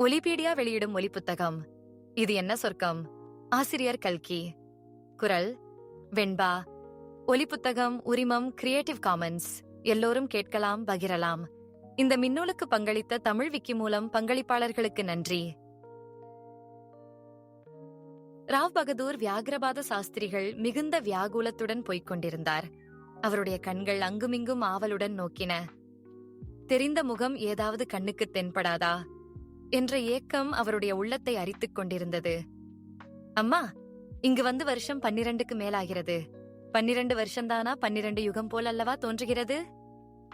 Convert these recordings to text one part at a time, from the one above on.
ஒலிபீடியா வெளியிடும் ஒலி புத்தகம் இது என்ன சொர்க்கம்? ஆசிரியர் கல்கி. குரல் வெண்பா. ஒலி புத்தகம் உரிமம் கிரியேட்டிவ் காமன்ஸ் எல்லோரும் கேட்கலாம் பகிரலாம். இந்த மின்னூலுக்கு பங்களித்த தமிழ் விக்கி மூலம் பங்களிப்பாளர்களுக்கு நன்றி. ராவ் பகதூர் வியாகிரபாத சாஸ்திரிகள் மிகுந்த வியாகுலத்துடன் போய்க் கொண்டிருந்தார். அவருடைய கண்கள் அங்குமிங்கும் ஆவலுடன் நோக்கின. தெரிந்த முகம் ஏதாவது கண்ணுக்கு தென்படாதா? என்ற ஏக்கம் அவருடைய உள்ளத்தை அரித்துக் கொண்டிருந்தது. அம்மா இங்கு வந்து வருஷம் பன்னிரண்டுக்கு மேலாகிறது. பன்னிரண்டு வருஷம்தானா பன்னிரண்டு யுகம் போல் அல்லவா தோன்றுகிறது?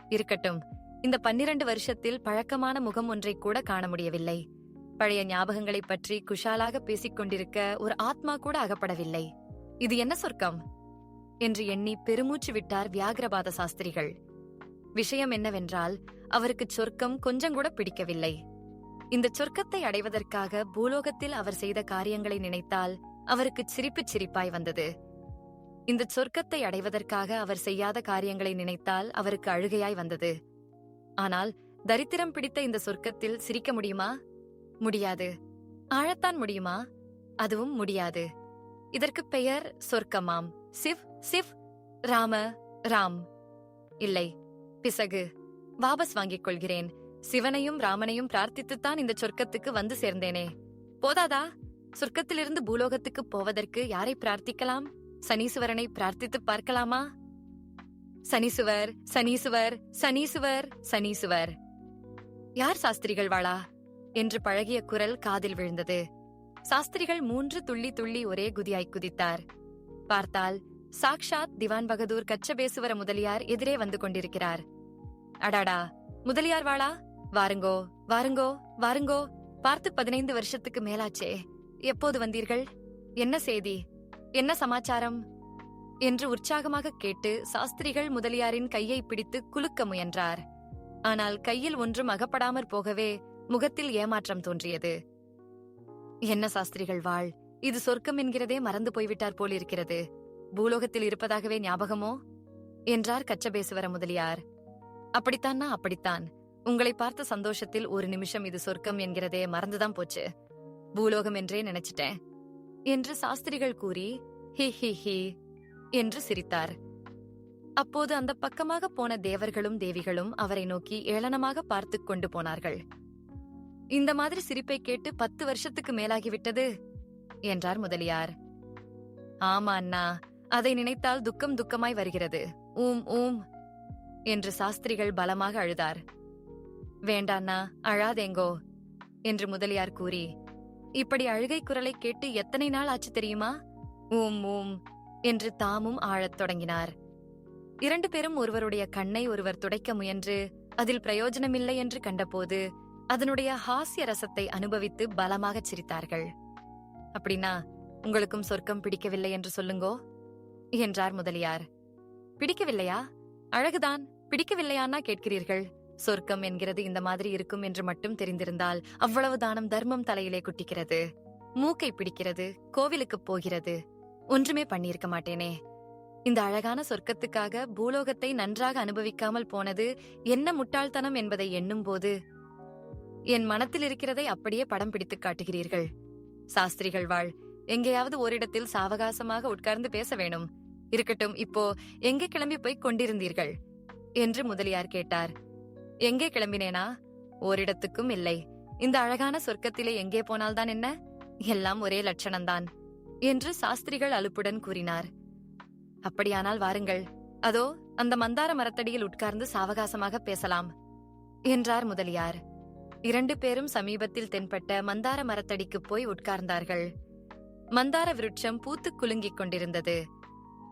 இருக்கட்டும். இந்த பன்னிரண்டு வருஷத்தில் பழக்கமான முகம் ஒன்றை கூட காண முடியவில்லை. பழைய ஞாபகங்களைப் பற்றி குஷாலாக பேசிக் கொண்டிருக்க ஒரு ஆத்மா கூட அகப்படவில்லை. இது என்ன சொர்க்கம்? என்று எண்ணி பெருமூச்சு விட்டார் வியாகிரபாத சாஸ்திரிகள். விஷயம் என்னவென்றால் அவருக்கு சொர்க்கம் கொஞ்சம் கூட பிடிக்கவில்லை. இந்த சொர்க்கத்தை அடைவதற்காக பூலோகத்தில் அவர் செய்த காரியங்களை நினைத்தால் அவருக்கு சிரிப்பு சிரிப்பாய் வந்தது. இந்த சொர்க்கத்தை அடைவதற்காக அவர் செய்யாத காரியங்களை நினைத்தால் அவருக்கு அழுகையாய் வந்தது. ஆனால் தரித்திரம் பிடித்த இந்த சொர்க்கத்தில் சிரிக்க முடியுமா? முடியாது. ஆழத்தான் முடியுமா? அதுவும் முடியாது. இதற்கு பெயர் சொர்க்கமாம். சிவ் சிவ் ராம ராம். இல்லை பிசகு. வாபஸ் வாங்கிக் கொள்கிறேன். சிவனையும் ராமனையும் பிரார்த்தித்துத்தான் இந்த சொர்க்கத்துக்கு வந்து சேர்ந்தேனே. போதாதா? சொர்க்கத்திலிருந்து பூலோகத்துக்கு போவதற்கு யாரை பிரார்த்திக்கலாம்? சனீசுவரனை பிரார்த்தித்து பார்க்கலாமா? சனீசுவர் சனீசுவர் சனீசுவர் சனீசுவர் யார் சாஸ்திரிகள் வாளா? என்று பழகிய குரல் காதில் விழுந்தது. சாஸ்திரிகள் மூன்று துள்ளி துள்ளி ஒரே குதியாய் குதித்தார். பார்த்தால் சாக்ஷாத் திவான் பகதூர் கச்சபேசுவர முதலியார் எதிரே வந்து கொண்டிருக்கிறார். அடாடா! முதலியார் வாளா? வாருங்கோ வாருங்கோ வாருங்கோ. பார்த்து பதினைந்து வருஷத்துக்கு மேலாச்சே. எப்போது வந்தீர்கள்? என்ன செய்தி? என்ன சமாச்சாரம்? என்று உற்சாகமாக கேட்டு சாஸ்திரிகள் முதலியாரின் கையை பிடித்து குலுக்க முயன்றார். ஆனால் கையில் ஒன்றும் அகப்படாமற் போகவே முகத்தில் ஏமாற்றம் தோன்றியது. என்ன சாஸ்திரிகள் வாழ் இது சொர்க்கம் என்கிறதே மறந்து போய்விட்டார் போலிருக்கிறது. பூலோகத்தில் இருப்பதாகவே ஞாபகமோ? என்றார் கச்சபேசுவர முதலியார். அப்படித்தான்னா அப்படித்தான். உங்களை பார்த்த சந்தோஷத்தில் ஒரு நிமிஷம் இது சொர்க்கம் என்கிறதே மறந்துதான் போச்சு. பூலோகம் என்றே நினைச்சிட்டேன். என்று சாஸ்திரிகள் கூறி ஹி ஹி ஹி என்று சிரித்தார். அப்போது அந்த பக்கமாக போன தேவர்களும் தேவிகளும் அவரை நோக்கி ஏளனமாக பார்த்துக் கொண்டு போனார்கள். இந்த மாதிரி சிரிப்பை கேட்டு பத்து வருஷத்துக்கு மேலாகிவிட்டது என்றார் முதலியார். ஆமா அண்ணா அதை நினைத்தால் துக்கம் துக்கமாய் வருகிறது. ஊம் ஊம் என்று சாஸ்திரிகள் பலமாக அழுதார். வேண்டாண்ணா அழாதேங்கோ என்று முதலியார் கூறி இப்படி அழுகை குரலை கேட்டு எத்தனை நாள் ஆச்சு தெரியுமா? ஊம் ஊம் என்று தாமும் ஆழத் தொடங்கினார். இரண்டு பேரும் ஒருவருடைய கண்ணை ஒருவர் துடைக்க முயன்று அதில் பிரயோஜனமில்லை என்று கண்டபோது அதனுடைய ஹாஸ்ய ரசத்தை அனுபவித்து பலமாகச் சிரித்தார்கள். அப்படின்னா உங்களுக்கும் சொர்க்கம் பிடிக்கவில்லை என்று சொல்லுங்கோ என்றார் முதலியார். பிடிக்கவில்லையா? அழகுதான் பிடிக்கவில்லையான்னா கேட்கிறீர்கள் சொர்க்கம் என்கிறது இந்த மாதிரி இருக்கும் என்று மட்டும் தெரிந்திருந்தால் அவ்வளவு தானம் தர்மம் தலையிலே குட்டிக்கிறது. மூக்கை பிடிக்கிறது கோவிலுக்கு போகிறது. ஒன்றுமே பண்ணியிருக்க மாட்டேனே. இந்த அழகான சொர்க்கத்துக்காக பூலோகத்தை நன்றாக அனுபவிக்காமல் போனது என்ன முட்டாள்தனம் என்பதை எண்ணும் போது என் மனத்தில் இருக்கிறதை அப்படியே படம் பிடித்துக் காட்டுகிறீர்கள். சாஸ்திரிகள் வாழ் எங்கேயாவது ஓரிடத்தில் சாவகாசமாக உட்கார்ந்து பேச வேணும். இருக்கட்டும் இப்போ எங்கே கிளம்பி போய் கொண்டிருந்தீர்கள்? என்று முதலியார் கேட்டார். எங்கே கிளம்பினேனா? ஓரிடத்துக்கும் இல்லை. இந்த அழகான சொர்க்கத்திலே எங்கே போனால்தான் என்ன? எல்லாம் ஒரே லட்சணம்தான் என்று சாஸ்திரிகள் அலுப்புடன் கூறினார். அப்படியானால் வாருங்கள் அதோ அந்த மந்தார மரத்தடியில் உட்கார்ந்து சாவகாசமாக பேசலாம் என்றார் முதலியார். இரண்டு பேரும் சமீபத்தில் தென்பட்ட மந்தார மரத்தடிக்கு போய் உட்கார்ந்தார்கள். மந்தார விருட்சம் பூத்து குலுங்கிக் கொண்டிருந்தது.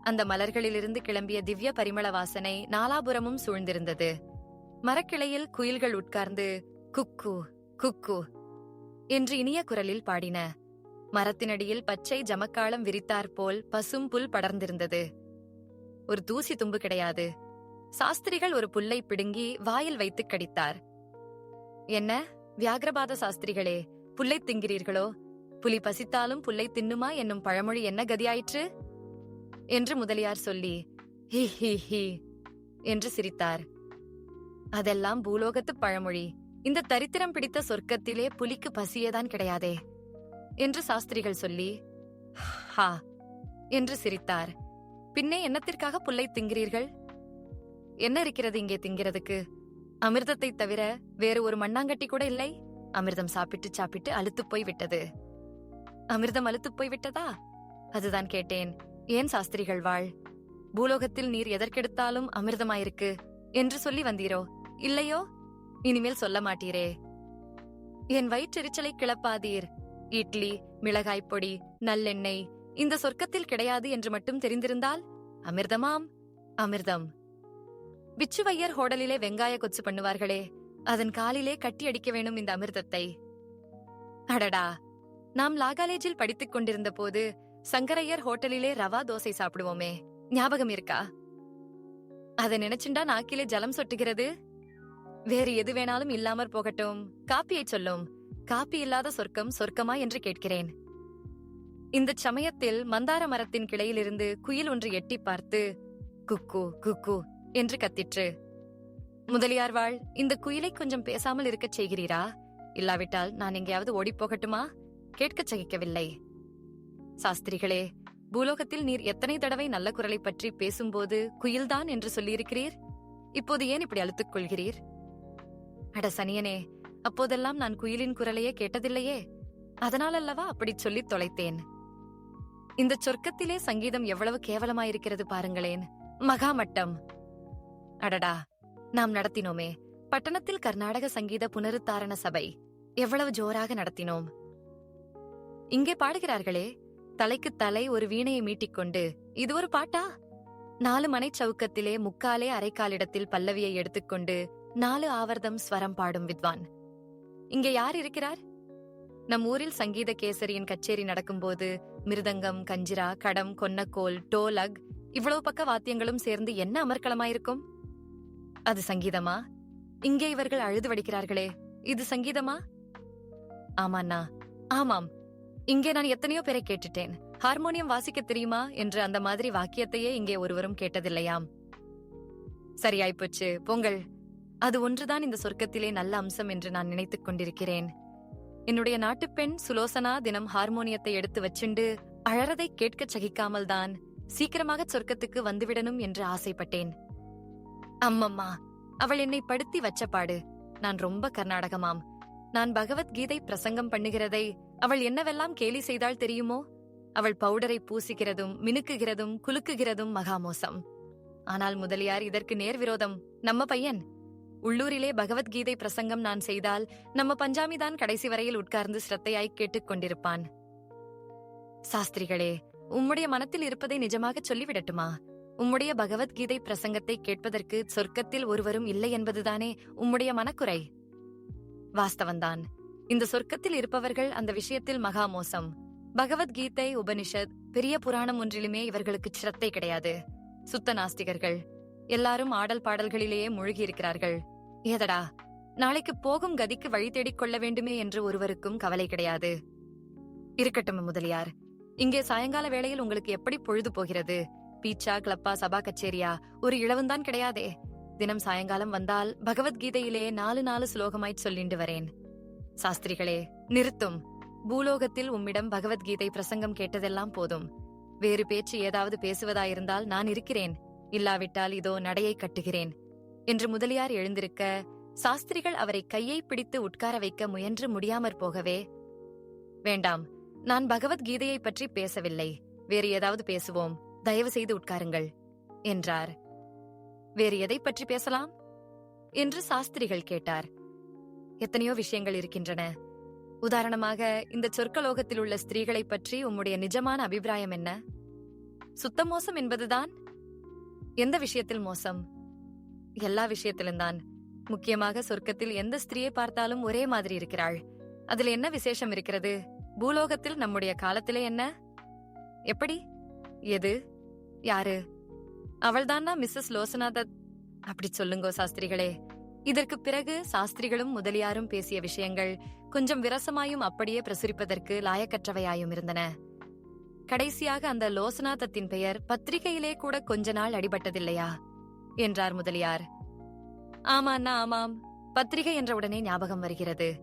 அந்த மலர்களிலிருந்து கிளம்பிய திவ்ய பரிமள வாசனை நாலாபுரமும் சூழ்ந்திருந்தது. மரக்கிளையில் குயில்கள் உட்கார்ந்து குக்கு குக்கு என்று இனிய குரலில் பாடின. மரத்தினடியில் பச்சை ஜமக்காளம் விரித்தாற்போல் பசும் புல் படர்ந்திருந்தது. ஒரு தூசி தும்பு கிடையாது. சாஸ்திரிகள் ஒரு புல்லை பிடுங்கி வாயில் வைத்து கடித்தார். என்ன வியாகிரபாத சாஸ்திரிகளே புல்லை திங்கிறீர்களோ? புலி பசித்தாலும் புல்லை தின்னுமா என்னும் பழமொழி என்ன கதியாயிற்று? என்று முதலியார் சொல்லி ஹி ஹி ஹி என்று சிரித்தார். அதெல்லாம் பூலோகத்து பழமொழி. இந்த தரித்திரம் பிடித்த சொர்க்கத்திலே புலிக்கு பசியேதான் கிடையாதே. என்று சாஸ்திரிகள் சொல்லி ஹா என்று சிரித்தார். பின்னே என்னத்திற்காக புல்லை திங்கிறீர்கள்? என்ன இருக்கிறது இங்கே திங்கிறதுக்கு? அமிர்தத்தை தவிர வேறு ஒரு மண்ணாங்கட்டி கூட இல்லை? அமிர்தம் சாப்பிட்டு சாப்பிட்டு அழுத்து போய் விட்டது. அமிர்தம் அழுத்து போய் விட்டதா? அதுதான் கேட்டேன். ஏன் சாஸ்திரிகள் வாழ்? பூலோகத்தில் நீர் எதற்கெடுத்தாலும் அமிர்தமாயிருக்கு. என்று சொல்லி வந்தீரோ? இல்லையோ? இனிமேல் சொல்ல மாட்டீரே. என் வயிற்றெரிச்சலை கிளப்பாதீர். இட்லி மிளகாய்ப் பொடி நல்லெண்ணெய் இந்த சொர்க்கத்தில் கிடையாது என்று மட்டும் தெரிந்திருந்தால்? அமிர்தமாம் அமிர்தம். பிச்சுவையர் ஹோட்டலிலே வெங்காய கொச்சு பண்ணுவார்களே அதன் காலிலே கட்டி அடிக்க வேணும் இந்த அமிர்தத்தை. அடடா! நாம் லாகாலேஜில் படித்துக் கொண்டிருந்த போது சங்கரையர் ஹோட்டலிலே ரவா தோசை சாப்பிடுவோமே ஞாபகம் இருக்கா? அதை நினைச்சுண்டா நாக்கிலே ஜலம் சொட்டுகிறது? வேறு எது வேணாலும் இல்லாமற் போகட்டும். காப்பியை சொல்லும். காப்பி இல்லாத சொர்க்கம் சொர்க்கமா என்று கேட்கிறேன். இந்த சமயத்தில் மந்தார மரத்தின் கிளையிலிருந்து குயில் ஒன்று எட்டி பார்த்து குக்கு குக்கு என்று கத்திற்று. முதலியார் வாழ் இந்த குயிலை கொஞ்சம் பேசாமல் இருக்கச் செய்கிறீரா? இல்லாவிட்டால் நான் எங்கேயாவது ஓடிப் போகட்டுமா? கேட்கச் சகிக்கவில்லை. சாஸ்திரிகளே பூலோகத்தில் நீர் எத்தனை தடவை நல்ல குரலை பற்றி பேசும்போது குயில்தான் என்று சொல்லியிருக்கிறீர்? இப்போது ஏன் இப்படி அழுத்துக் கொள்கிறீர்? அட சனியனே அப்போதெல்லாம் நான் குயிலின் குரலையே கேட்டதில்லையே. அதனால் அல்லவா அப்படிச் சொல்லித் தொலைத்தேன்? இந்த சொர்க்கத்திலே சங்கீதம் எவ்வளவு கேவலமாயிருக்கிறது பாருங்களேன். மகாமட்டம். அடடா நாம் நடத்தினோமே. பட்டணத்தில் கர்நாடக சங்கீத புனருத்தாரண சபை. எவ்வளவு ஜோராக நடத்தினோம். இங்கே பாடுகிறார்களே தலைக்கு தலை ஒரு வீணையை மீட்டிக்கொண்டு இது ஒரு பாட்டா? நாலு மனைச் சவுக்கத்திலே முக்காலே அரைக்காலிடத்தில் பல்லவியை எடுத்துக்கொண்டு நாலு ஆவர்தம் ஸ்வரம் பாடும் வித்வான். இங்கே யார் இருக்கிறார்? நம் ஊரில் சங்கீத கேசரியின் கச்சேரி நடக்கும்போது மிருதங்கம் கஞ்சிரா கடம் கொன்னக்கோல் டோலக் இவ்வளவு பக்க வாத்தியங்களும் சேர்ந்து என்ன அமர்க்களமாயிருக்கும்? அது சங்கீதமா? இங்கே இவர்கள் அழுது வடிக்கிறார்களே இது சங்கீதமா? ஆமாண்ணா ஆமாம். இங்கே நான் எத்தனையோ பேரை கேட்டுட்டேன். ஹார்மோனியம் வாசிக்க தெரியுமா? என்று அந்த மாதிரி வாக்கியத்தையே இங்கே ஒருவரும் கேட்டதில்லையாம். சரியாய்ப்போச்சு பொங்கல் அது ஒன்றுதான் இந்த சொர்க்கத்திலே நல்ல அம்சம் என்று நான் நினைத்துக் கொண்டிருக்கிறேன். என்னுடைய நாட்டுப் பெண் சுலோசனா தினம் ஹார்மோனியத்தை எடுத்து வச்சுண்டு அழறதை கேட்கச் சகிக்காமல் தான் சீக்கிரமாக சொர்க்கத்துக்கு வந்துவிடணும் என்று ஆசைப்பட்டேன். அம்மம்மா அவள் என்னை படுத்தி வச்சபாடு நான் ரொம்ப கர்நாடகமாம். நான் பகவத்கீதை பிரசங்கம் பண்ணுகிறதை அவள் என்னவெல்லாம் கேலி செய்தாள் தெரியுமோ? அவள் பவுடரை பூசிக்கிறதும் மினுக்குகிறதும் குலுக்குகிறதும் மகாமோசம் ஆனால் முதலியார் இதற்கு நேர்விரோதம் நம்ம பையன்? உள்ளூரிலே பகவத்கீதை பிரசங்கம் நான் செய்தால் நம்ம பஞ்சாமி தான் கடைசி வரையில் உட்கார்ந்து சிரத்தையாய் கேட்டுக் கொண்டிருப்பான். சாஸ்திரிகளே உம்முடைய மனத்தில் இருப்பதை நிஜமாகச் சொல்லிவிடட்டுமா? உம்முடைய பகவத்கீதை பிரசங்கத்தை கேட்பதற்கு சொர்க்கத்தில் ஒருவரும் இல்லை என்பதுதானே உம்முடைய மனக்குறை? வாஸ்தவன்தான். இந்த சொர்க்கத்தில் இருப்பவர்கள் அந்த விஷயத்தில் மகா மோசம். பகவத்கீதை உபனிஷத் பெரிய புராணம் ஒன்றிலுமே இவர்களுக்கு சிரத்தை கிடையாது. சுத்த நாஸ்திகர்கள். எல்லாரும் ஆடல் பாடல்களிலேயே மூழ்கி இருக்கிறார்கள் ஏதடா நாளைக்கு போகும் கதிக்கு வழி தேடிக் கொள்ள வேண்டுமே என்று ஒருவருக்கும் கவலை கிடையாது. இருக்கட்டும் முதலியார். இங்கே சாயங்கால வேளையில் உங்களுக்கு எப்படி பொழுது போகிறது? பீச்சா கிளப்பா சபா கச்சேரியா? ஒரு இளவுந்தான் கிடையாதே. தினம் சாயங்காலம் வந்தால் பகவத்கீதையிலே நாலு நாலு ஸ்லோகமாய்ச் சொல்லிண்டு வரேன். சாஸ்திரிகளே நிறுத்தும். பூலோகத்தில் உம்மிடம் பகவத்கீதை பிரசங்கம் கேட்டதெல்லாம் போதும். வேறு பேச்சு ஏதாவது பேசுவதாயிருந்தால் நான் இருக்கிறேன். இல்லாவிட்டால் இதோ நடையை கட்டுகிறேன். என்று முதலியார் எழுந்திருக்க சாஸ்திரிகள் அவரை கையை பிடித்து உட்கார வைக்க முயன்று முடியாமற் போகவே வேண்டாம் நான் பகவத்கீதையை பற்றி பேசவில்லை. வேறு ஏதாவது பேசுவோம். தயவு செய்து உட்காருங்கள் என்றார். வேறு எதை பற்றி பேசலாம்? என்று சாஸ்திரிகள் கேட்டார். எத்தனையோ விஷயங்கள் இருக்கின்றன. உதாரணமாக இந்த சொர்க்கலோகத்தில் உள்ள ஸ்திரீகளைப் பற்றி உம்முடைய நிஜமான அபிப்பிராயம் என்ன? சுத்த மோசம் என்பதுதான்? எந்த விஷயத்தில் மோசம்? எல்லா விஷயத்திலும் தான். முக்கியமாக சொர்க்கத்தில் எந்த ஸ்திரீயை பார்த்தாலும் ஒரே மாதிரி இருக்கிறாள். அதில் என்ன விசேஷம் இருக்கிறது? பூலோகத்தில் நம்முடைய காலத்திலே என்ன? எப்படி? எது? யாரு? அவள்தானா மிஸ்ஸஸ் லோசனா தத் அப்படி சொல்லுங்கோ சாஸ்திரிகளே. இதற்கு பிறகு சாஸ்திரிகளும் முதலியாரும் பேசிய விஷயங்கள் கொஞ்சம் விரசமாயும் அப்படியே பிரசுரிப்பதற்கு லாயக்கற்றவையாயும் இருந்தன. கடைசியாக அந்த லோசனாதத்தின் பெயர் பத்திரிகையிலே கூட கொஞ்ச நாள் அடிபட்டதில்லையா? என்றார் முதலியார். ஆமாண்ணா ஆமாம். பத்திரிகை என்ற உடனே ஞாபகம் வருகிறது.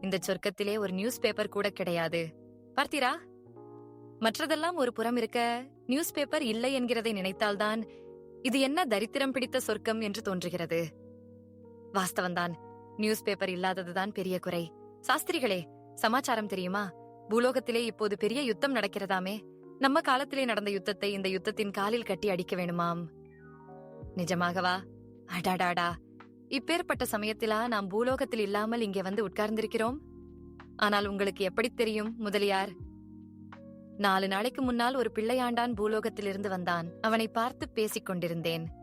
இந்த சொர்க்கத்திலே ஒரு நியூஸ் பேப்பர் கூட கிடையாது. பார்த்தீரா? மற்றதெல்லாம் ஒரு புறம் இருக்க நியூஸ் பேப்பர் இல்லை என்கிறதை நினைத்தால்தான் இது என்ன தரித்திரம் பிடித்த சொர்க்கம் என்று தோன்றுகிறது. வாஸ்தவன்தான் நியூஸ் பேப்பர் இல்லாததுதான் பெரிய குறை. சாஸ்திரிகளே சமாச்சாரம் தெரியுமா? பூலோகத்திலே இப்போது பெரிய யுத்தம் நடக்கிறதாமே. நம்ம காலத்திலே நடந்த யுத்தத்தை இந்த யுத்தத்தின் காலில் கட்டி அடிக்க வேணுமாம். நிஜமாகவா? அடாடாடா. இப்பேற்பட்ட சமயத்திலா நாம் பூலோகத்தில் இல்லாமல் இங்கே வந்து உட்கார்ந்திருக்கிறோம்? ஆனால் உங்களுக்கு எப்படி தெரியும் முதலியார்? நாலு நாளைக்கு முன்னால் ஒரு பிள்ளையாண்டான் பூலோகத்திலிருந்து வந்தான். அவனை பார்த்து பேசிக் கொண்டிருந்தேன்.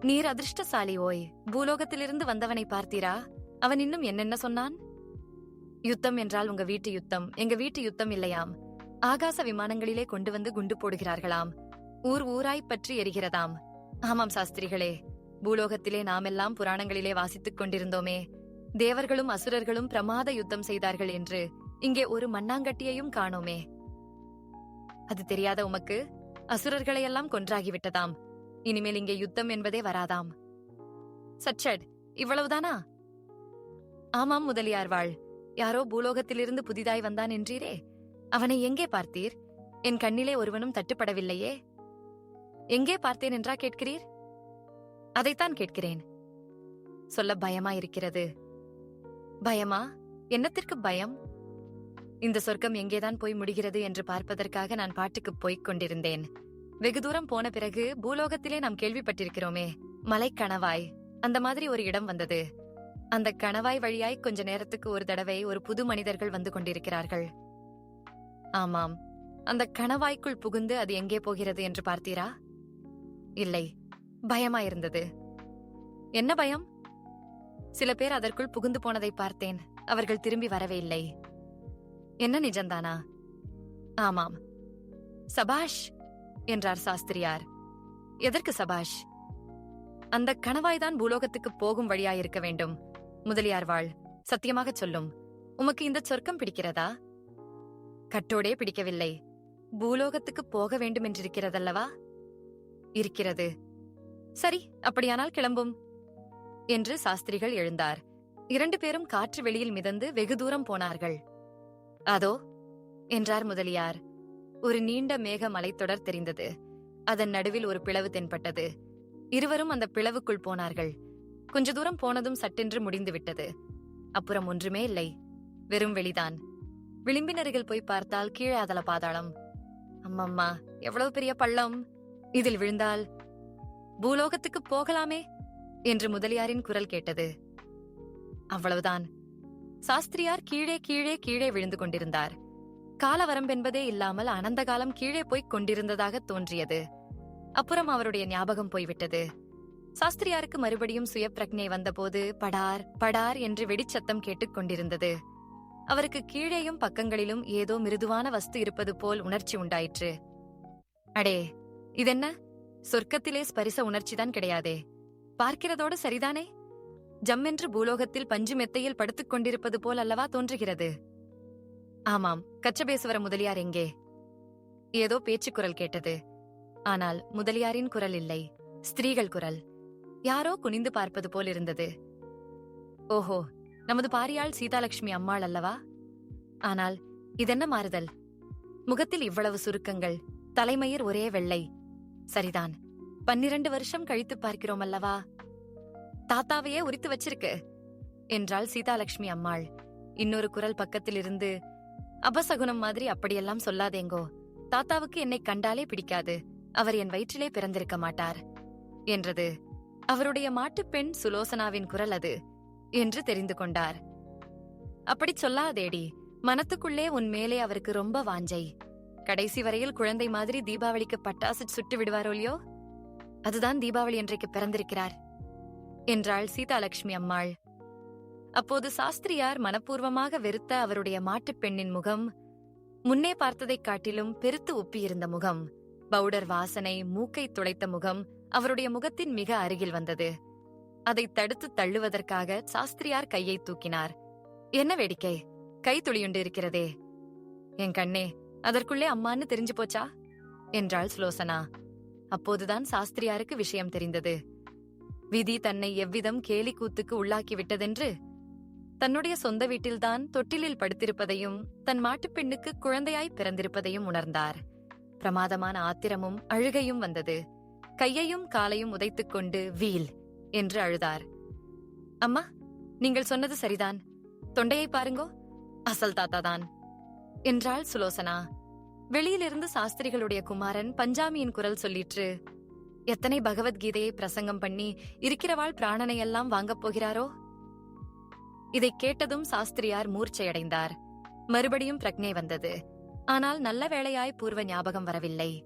நீர் அதிர்ஷ்டசாலி ஓய். பூலோகத்திலிருந்து வந்தவனை பார்த்தீரா? அவன் இன்னும் என்னென்ன சொன்னான்? யுத்தம் என்றால் உங்க வீட்டு யுத்தம். எங்க வீட்டு யுத்தம் இல்லையாம். ஆகாச விமானங்களிலே கொண்டு வந்து குண்டு போடுகிறார்களாம். ஊர் ஊராய் பற்றி எரிகிறதாம். ஆமாம் சாஸ்திரிகளே. பூலோகத்திலே நாமெல்லாம் புராணங்களிலே வாசித்துக் கொண்டிருந்தோமே. தேவர்களும் அசுரர்களும் பிரமாத யுத்தம் செய்தார்கள் என்று இங்கே ஒரு மண்ணாங்கட்டியையும் காணோமே. அது தெரியாத உமக்கு? அசுரர்களையெல்லாம் கொன்றாகிவிட்டதாம். இனிமேல் இங்கே யுத்தம் என்பதே வராதாம். சச்சட் இவ்வளவுதானா? ஆமாம் முதலியார் வாழ் யாரோ பூலோகத்திலிருந்து புதிதாய் வந்தான் என்றீரே? அவனை எங்கே பார்த்தீர்? என் கண்ணிலே ஒருவனும் தட்டுப்படவில்லையே? எங்கே பார்த்தேன் என்றா கேட்கிறீர்? அதைத்தான் கேட்கிறேன். சொல்ல பயமா இருக்கிறது பயமா? என்னத்திற்கு பயம்? இந்த சொர்க்கம் எங்கேதான் போய் முடிகிறது என்று பார்ப்பதற்காக நான் பாட்டுக்கு போய்க் கொண்டிருந்தேன். வெகு தூரம் போன பிறகு பூலோகத்திலே நாம் கேள்விப்பட்டிருக்கிறோமே மலை கணவாய் அந்த மாதிரி ஒரு இடம் வந்தது. அந்த கணவாய் வழியாய் கொஞ்ச நேரத்துக்கு ஒரு தடவை ஒரு புது மனிதர்கள் வந்து கொண்டிருக்கிறார்கள். ஆமாம் அந்த கணவாய்க்குள் புகுந்து அது எங்கே போகிறது என்று பார்த்தீரா? இல்லை பயமாயிருந்தது. என்ன பயம்? சில பேர் அதற்குள் புகுந்து போனதை பார்த்தேன் அவர்கள் திரும்பி வரவே இல்லை. என்ன நிஜம்தானா? ஆமாம். சபாஷ்! என்றார் சாஸ்திரியார். எதற்கு சபாஷ்? அந்த கணவாய்தான் பூலோகத்துக்கு போகும் வழியாயிருக்க வேண்டும். முதலியார் வாழ் சத்தியமாகச் சொல்லும். உமக்கு இந்த சொர்க்கம் பிடிக்கிறதா? கட்டோடே பிடிக்கவில்லை. பூலோகத்துக்கு போக வேண்டும் என்றிருக்கிறதல்லவா இருக்கிறது. சரி அப்படியானால் கிளம்பும். என்று சாஸ்திரிகள் எழுந்தார். இரண்டு பேரும் காற்று வெளியில் மிதந்து வெகு தூரம் போனார்கள். அதோ என்றார் முதலியார். ஒரு நீண்ட மேக மலைத்தொடர் தெரிந்தது. அதன் நடுவில் ஒரு பிளவு தென்பட்டது. இருவரும் அந்த பிளவுக்குள் போனார்கள். கொஞ்ச தூரம் போனதும் சட்டென்று முடிந்துவிட்டது அப்புறம் ஒன்றுமே இல்லை. வெறும் வெளிதான். விளிம்பின் அருகில் போய் பார்த்தால் கீழே அதல பாதாளம். அம்மம்மா எவ்வளவு பெரிய பள்ளம்? இதில் விழுந்தால் பூலோகத்துக்கு போகலாமே? என்று முதலியாரின் குரல் கேட்டது. அவ்வளவுதான். சாஸ்திரியார் கீழே கீழே கீழே விழுந்து கொண்டிருந்தார். காலவரம்பென்பதே இல்லாமல் அனந்த காலம் கீழே போய்க் கொண்டிருந்ததாக தோன்றியது. அப்புறம் அவருடைய ஞாபகம் போய்விட்டது. சாஸ்திரியாருக்கு மறுபடியும் சுய பிரக்ஞை வந்தபோது படார் படார் என்று வெடிச்சத்தம் கேட்டுக் கொண்டிருந்தது. அவருக்கு கீழேயும் பக்கங்களிலும் ஏதோ மிருதுவான வஸ்து இருப்பது போல் உணர்ச்சி உண்டாயிற்று. அடே இதென்ன? சொர்க்கத்திலே ஸ்பரிச உணர்ச்சிதான் கிடையாதே. பார்க்கிறதோடு சரிதானே? ஜம்மென்று பூலோகத்தில் பஞ்சு மெத்தையில் படுத்துக் கொண்டிருப்பது போல் அல்லவா தோன்றுகிறது? ஆமாம் கச்சபேசுவர முதலியார் எங்கே? ஏதோ பேச்சு குரல் கேட்டது. ஆனால் முதலியாரின் குரல் இல்லை ஸ்திரீகள் குரல். யாரோ குனிந்து பார்ப்பது போல் இருந்தது. ஓஹோ நமது பாரியாள் சீதாலட்சுமி அம்மாள் அல்லவா? ஆனால் இதென்ன மாறுதல்? முகத்தில் இவ்வளவு சுருக்கங்கள் தலைமயிர் ஒரே வெள்ளை. சரிதான் பன்னிரண்டு வருஷம் கழித்து பார்க்கிறோம் அல்லவா? தாத்தாவையே உரித்து வச்சிருக்கு என்றாள் சீதாலட்சுமி அம்மாள். இன்னொரு குரல் பக்கத்தில் இருந்து அபசகுனம் மாதிரி அப்படியெல்லாம் சொல்லாதேங்கோ. தாத்தாவுக்கு என்னை கண்டாலே பிடிக்காது. அவர் என் வயிற்றிலே பிறந்திருக்க மாட்டார். என்றது. அவருடைய மாட்டுப் பெண் சுலோசனாவின் குரல் அது என்று தெரிந்து கொண்டார். அப்படி சொல்லாதேடி. மனத்துக்குள்ளே உன் மேலே அவருக்கு ரொம்ப வாஞ்சை. கடைசி வரையில் குழந்தை மாதிரி தீபாவளிக்கு பட்டாசு சுட்டு விடுவாரோலியோ அதுதான் தீபாவளி என்றைக்கு பிறந்திருக்கிறார். என்றாள் சீதாலட்சுமி அம்மாள். அப்போது சாஸ்திரியார் மனப்பூர்வமாக வெறுத்த அவருடைய மாட்டுப் பெண்ணின் முகம் முன்னே பார்த்ததைக் காட்டிலும் பெருத்து ஒப்பியிருந்த முகம் பவுடர் வாசனை மூக்கை துளைத்த முகம் அவருடைய முகத்தின் மிக அருகில் வந்தது. அதை தடுத்து தள்ளுவதற்காக சாஸ்திரியார் கையை தூக்கினார். என்ன வேடிக்கை? கை துளியுண்டு இருக்கிறதே. என் கண்ணே அதற்குள்ளே அம்மான்னு தெரிஞ்சு போச்சா? என்றாள் சுலோசனா. அப்போதுதான் சாஸ்திரியாருக்கு விஷயம் தெரிந்தது. விதி தன்னை எவ்விதம் கேலி கூத்துக்கு உள்ளாக்கி விட்டதென்று தன்னுடைய சொந்த வீட்டில்தான் தொட்டிலில் படுத்திருப்பதையும் தன் மாட்டுப் பெண்ணுக்கு குழந்தையாய் பிறந்திருப்பதையும் உணர்ந்தார். பிரமாதமான ஆத்திரமும் அழுகையும் வந்தது. கையையும் காலையும் உதைத்துக் கொண்டு வீல் என்று அழுதார். அம்மா நீங்கள் சொன்னது சரிதான். தொண்டையை பாருங்கோ அசல் தாத்தாதான் என்றாள் சுலோசனா. வெளியிலிருந்து சாஸ்திரிகளுடைய குமாரன் பஞ்சாமியின் குரல் சொல்லிற்று எத்தனை பகவத்கீதையை பிரசங்கம் பண்ணி இருக்கிறவாள் பிராணனை எல்லாம் வாங்கப் போகிறாரோ? இதைக் கேட்டதும் சாஸ்திரியார் மூர்ச்சையடைந்தார். மறுபடியும் பிரக்ஞை வந்தது. ஆனால் நல்ல வேளையாய் பூர்வ ஞாபகம் வரவில்லை.